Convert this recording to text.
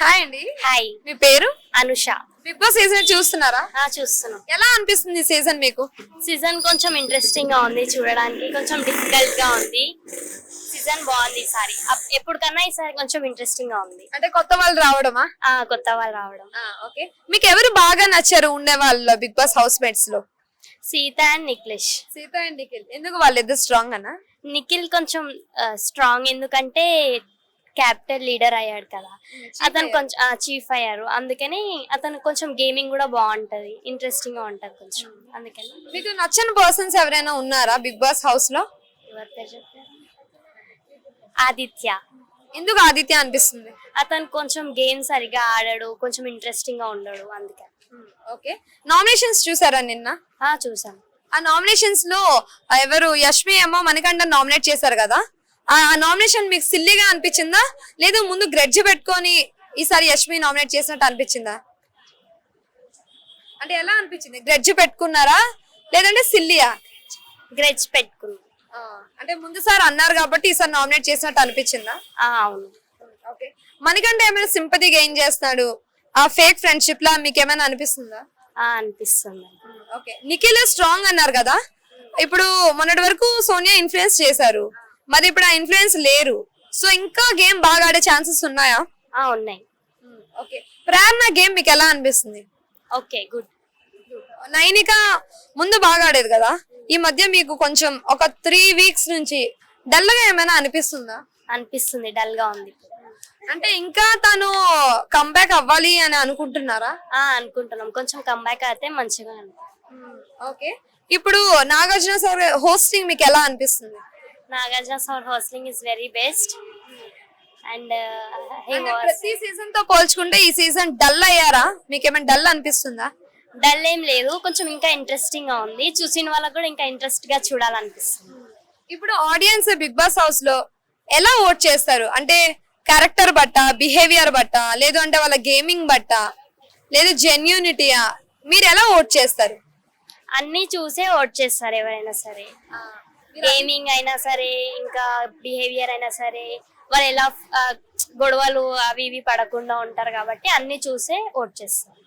Hi అండి. Hi. మీ పేరు? Anusha. Big boss season చూస్తున్నారా? ఆ చూస్తున్నాం. ఎలా అనిపిస్తుంది సీజన్ మీకు? సీజన్ కొంచెం ఇంట్రెస్టింగ్గా ఉంది చూడడానికి కొంచెం డిఫికల్ట్గా ఉంది. సీజన్ బాగుంది ఈసారి. అప్- ఎప్పటికన్నా ఈసారి కొంచెం ఇంట్రెస్టింగ్గా ఉంది. అంటే కొత్త వాళ్ళు రావడమా? ఆ కొత్త వాళ్ళు రావడం. ఓకే. మీకు ఎవరు బాగా నచ్చారు ఉండే వాళ్ళు బిగ్ బాస్ హౌస్ మేట్స్లో? సీత అండ్ నిఖిలేష్. సీత అండ్ నిఖిల్. ఎందుకు వాళ్ళిద్దరు స్ట్రాంగ్ అన్నా? నిఖిల్ కొంచెం స్ట్రాంగ్ ఎందుకంటే క్యాపిటల్ లీడర్ అయ్యాడు కదా. అతను కొంచెం చీఫ్ అయ్యారు. అందుకని అతను కొంచెం గేమింగ్ కూడా బాగుంటది. ఇంట్రెస్టింగ్గా ఉంటది కొంచెం. అందుకని. మీకు నచ్చని పర్సన్స్ ఎవరైనా ఉన్నారా బిగ్ బాస్ హౌస్లో? ఎవరి పేరు చెప్పారు? ఆదిత్య. ఎందుకు ఆదిత్య అనిపిస్తుంది? అతను కొంచెం గేమ్ సరిగా ఆడాడు కొంచెం ఇంట్రెస్టింగ్గా ఉండడు అందుకని ఓకే నామినేషన్స్ చూసారా నిన్న? ఆ చూసాను. ఆ నామినేషన్స్లో ఎవరు యష్మి ఏమో మనకంట నామినేట్ చేశారు కదా? ఆ నామినేషన్ మీకు సిల్లీగా అనిపించిందా? లేదా ముందు గ్రెడ్జ్ పెట్టుకొని ఈసారి యష్మి నామినేట్ చేసినట్టు అనిపించిందా? అంటే ఎలా అనిపించింది? గ్రెడ్జ్ పెట్టుకున్నారా? లేదంటే సిల్లియా గ్రెడ్జ్ పెట్టుకున్నాం. అంటే ముందు సార్ అన్నారు కాబట్టి ఈసారి నామినేట్ చేసినట్టు అనిపించిందా? అవును. ఓకే. మనకంటే ఏమైనా సింపతి గెయిన్ చేస్తున్నాడు? ఆ ఫేక్ ఫ్రెండ్షిప్ లా మీకు ఏమైనా అనిపిస్తుందా? అనిపిస్తుంది. ఓకే. నిఖిల్ స్ట్రాంగ్ అన్నారు కదా? ఇప్పుడు మొన్నటి వరకు సోనియా ఇన్ఫ్లుయెన్స్ చేశారు. మరి ఇప్పుడు ఆ ఇన్ఫ్లుయెన్స్ లేరు. సో ఇంకా గేమ్ బాగా ఆడే ఛాన్సెస్ ఉన్నాయా? ఆ ఉన్నాయి. ఓకే ప్రేరణ గేమ్ మీకు ఎలా అనిపిస్తుంది? ఓకే గుడ్ నైనిక ముందు బాగా ఆడేది కదా? ఈ మధ్య మీకు కొంచెం ఒక త్రీ వీక్స్ నుంచి డల్గా ఏమైనా అనిపిస్తుందా? అనిపిస్తుంది డల్గా ఉంది. అంటే ఇంకా తను కంబ్యాక్ అవ్వాలి అని అనుకుంటున్నారా? ఆ అనుకుంటున్నాం. కొంచెం కంబ్యాక్ అయితే మంచిగా ఉంది ఓకే ఇప్పుడు నాగార్జున సార్ హోస్టింగ్ మీకు ఎలా అనిపిస్తుంది? Nagarjuna sir hosting is very best and ప్రతి సీజన్తో పోల్చుకుంటే ఈ సీజన్ డల్ అయ్యారా? మీకు ఏమైనా డల్ అనిపిస్తుందా? డల్ ఏం లేదు. కొంచెం ఇంకా ఇంట్రెస్టింగ్గా ఉంది. చూసిన వాళ్ళకి కూడా ఇంకా ఇంట్రెస్ట్గా చూడాలనిపిస్తుంది. ఇప్పుడు ఆడియన్స్ బిగ్ బాస్ హౌస్లో ఎలా ఓట్ చేస్తారు? అంటే క్యారెక్టర్ బట్ట బిహేవియర్ బట్ట లేదు అంటే వాళ్ళ గేమింగ్ బట్ట లేదు జెన్యూనిటీయా మీరు ఎలా ఓట్ చేస్తారు? అన్ని చూసే ఓట్ చేస్తారు ఎవరైనా సరే. గేమింగ్ అయినా సరే ఇంకా బిహేవియర్ అయినా సరే వాళ్ళు ఎలా గొడవలు అవి ఇవి పడకుండా ఉంటారు కాబట్టి అన్ని చూసే ఓట్ చేస్తారు.